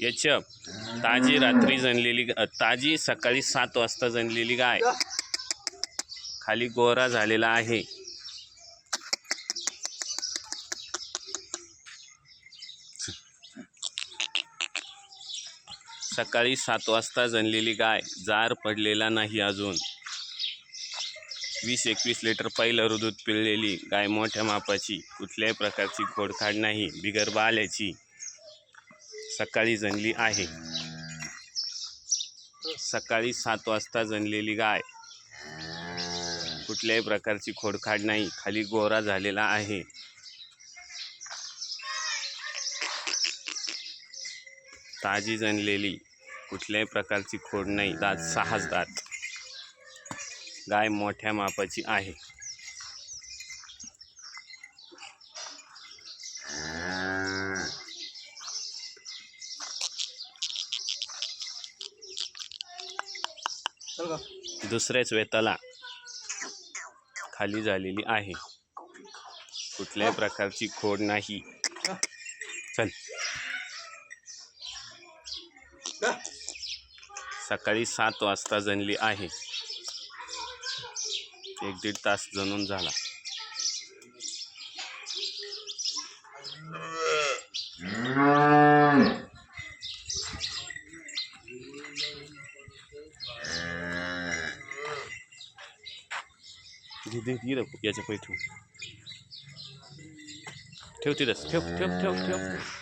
याच्याप ताजी रात्री जणलेली ताजी सकाळी सात वाजता जणलेली गाय. खाली गोरा झालेला आहे. सकाळी सात वाजता जणलेली गाय जार पडलेला नाही अजून. वीस एकवीस लिटर पहिलं दूध पिळलेली गाय मोठ्या मापाची कुठल्याही प्रकारची खोडखाड नाही बिगर बाल्याची. सकाळी जनली आहे. सकाळी सात वाजता जनलेली गाय. कुठल्याही प्रकारची खोडखाड नाही. खाली गोरा झालेला आहे. ताजी जनलेली कुठल्याही प्रकारची खोड नाही. दात सहाच दात. गाय मोठ्या मापाची आहे. दुसऱ्याच वेताला खाली झालेली आहे. कुठल्याही प्रकारची खोड नाही. चल. सकाळी सात वाजता जनली आहे. एक दीड तास जणून झाला. 对对对的，也是灰兔。跳跳的，跳跳跳跳。